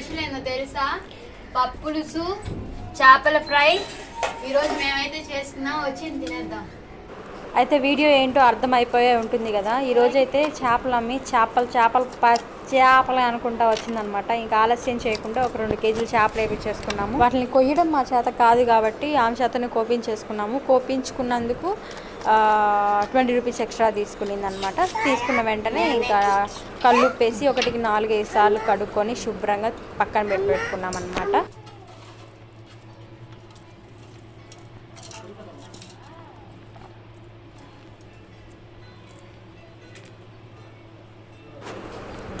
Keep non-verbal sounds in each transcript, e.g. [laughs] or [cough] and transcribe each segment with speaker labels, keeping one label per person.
Speaker 1: Special ఏందో తెలుసా? పప్పులుసు చేపల ఫ్రై. ఈరోజు మేమైతే చేస్తున్నాం వచ్చి తినేద్దాం.
Speaker 2: అయితే వీడియో ఏంటో అర్థమైపోయే ఉంటుంది కదా. ఈరోజైతే చేపలు అమ్మి చేపలు చేపలు ప- చేపలు అనుకుంటా వచ్చిందనమాట. ఇంకా ఆలస్యం చేయకుండా ఒక రెండు కేజీలు చేపలు వేపించేసుకున్నాము. వాటిని కొయ్యడం మా చేత కాదు కాబట్టి ఆమె చేతనే కోపించేసుకున్నాము. కోపించుకున్నందుకు ట్వంటీ రూపీస్ ఎక్స్ట్రా తీసుకునింది అనమాట తీసుకున్న వెంటనే ఇంకా కళ్ళుప్పేసి ఒకటికి నాలుగైదు సార్లు కడుక్కొని శుభ్రంగా పక్కన పెట్టి పెట్టుకున్నాం అనమాట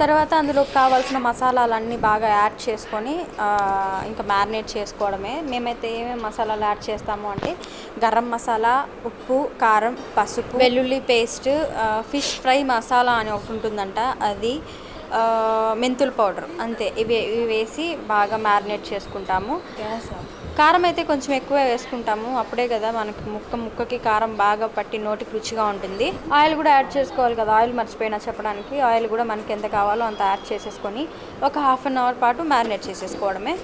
Speaker 2: తర్వాత అందులో కావాల్సిన మసాలాలన్నీ బాగా యాడ్ చేసుకొని ఇంకా మ్యారినేట్ చేసుకోవడమే. మేమైతే ఏమేమి మసాలాలు యాడ్ చేస్తాము అంటే గరం మసాలా ఉప్పు కారం పసుపు వెల్లుల్లి పేస్ట్ ఫిష్ ఫ్రై మసాలా అని ఒకటి ఉంటుందంట. అది మెంతులు మెంతుల పౌడర్. అంతే. ఇవి ఇవి వేసి బాగా మ్యారినేట్ చేసుకుంటాము. కారం అయితే కొంచెం ఎక్కువ వేసుకుంటాము. అప్పుడే కదా మనకి ముక్క ముక్కకి కారం బాగా పట్టి నోటికి రుచిగా ఉంటుంది. ఆయిల్ కూడా యాడ్ చేసుకోవాలి కదా ఆయిల్ మర్చిపోయినా చెప్పడానికి. ఆయిల్ కూడా మనకి ఎంత కావాలో అంత యాడ్ చేసేసుకొని ఒక హాఫ్ అన్ అవర్ పాటు మ్యారినేట్ చేసేసుకోవడమే.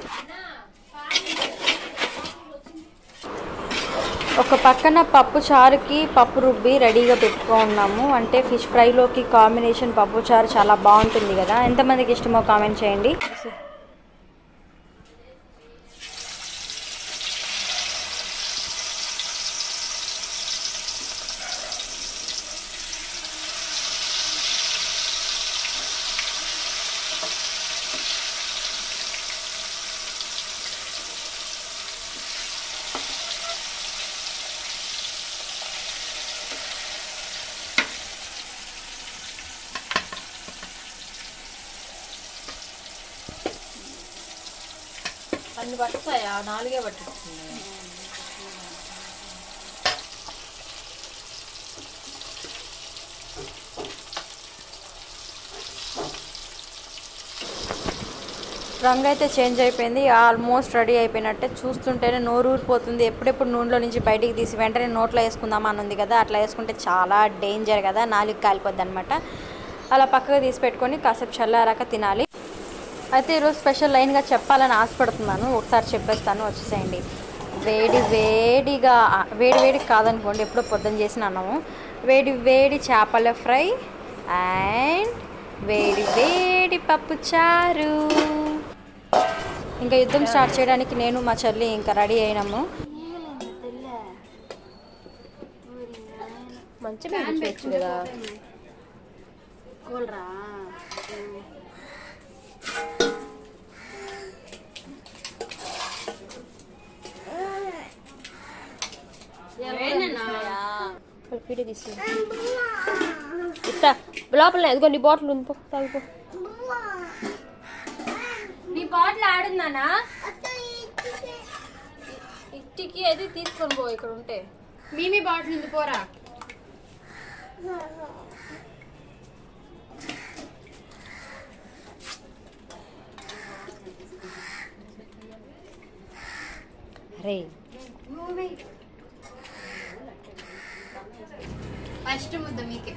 Speaker 2: ఒక పక్కన పప్పు చారుకి పప్పు రుబ్బి రెడీగా పెట్టుకున్నాము. అంటే ఫిష్ ఫ్రైలోకి కాంబినేషన్ పప్పు చారు చాలా బాగుంటుంది కదా. ఎంతమందికి ఇష్టమో కామెంట్ చేయండి.
Speaker 3: అన్ని పట్టుతాయా నాలుగే పట్టుతుంది.
Speaker 2: రంగు అయితే చేంజ్ అయిపోయింది ఆల్మోస్ట్ రెడీ అయిపోయినట్టే చూస్తుంటేనే నోరు ఊరిపోతుంది. ఎప్పుడెప్పుడు నూనెలో నుంచి బయటికి తీసి వెంటనే నోట్లో వేసుకుందామా అని ఉంది కదా అట్లా వేసుకుంటే చాలా డేంజర్ కదా నాలుగు కాలిపోద్ది అనమాట అలా పక్కకు తీసి పెట్టుకొని కాసేపు చల్లారాక తినాలి. అయితే ఈరోజు స్పెషల్ లైన్గా చెప్పాలని ఆశపడుతున్నాను. ఒకసారి చెప్పేస్తాను వచ్చేసేయండి. వేడి వేడిగా వేడి వేడి కాదనుకోండి ఎప్పుడో పొద్దున చేసిన అన్నము. వేడి వేడి చేపల ఫ్రై అండ్ వేడి వేడి పప్పు చారు. ఇంకా యుద్ధం స్టార్ట్ చేయడానికి నేను మా చెల్లి ఇంకా రెడీ అయినాము.
Speaker 3: మంచిగా వీడియో తీసి ఇట్లా లోపల ఎదుగో నీ బాటిల్ ఉంది తాగిపో నీ బాటిల్ ఆడుందానా ఇట్టికి. అది తీసుకొని పో ఇక్కడ ఉంటే.
Speaker 1: మీమి బాటిల్ ఉంది పోరా.
Speaker 3: అరే.
Speaker 1: ఫస్ట్ ముద్ద మీకే.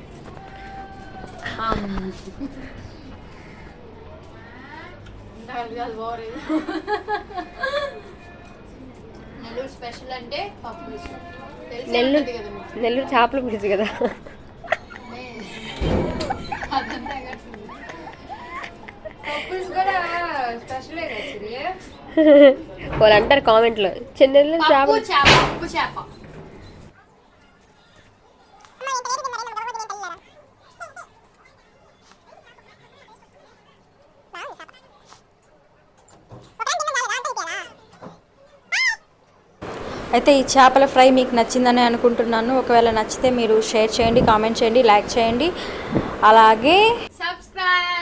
Speaker 1: నెల్లూరు స్పెషల్ అంటే పప్పు తెలిసే
Speaker 3: నెల్లూరు. నెల్లూరు చేపలు పులుసు కదా? [laughs] వాళ్ళు అంటారు కామెంట్లో చేపలు
Speaker 1: చేప చేప.
Speaker 2: అయితే ఈ చేపల ఫ్రై మీకు నచ్చిందని అనుకుంటున్నాను. ఒకవేళ నచ్చితే మీరు షేర్ చేయండి కామెంట్ చేయండి లైక్ చేయండి. అలాగే సబ్స్క్రైబ్.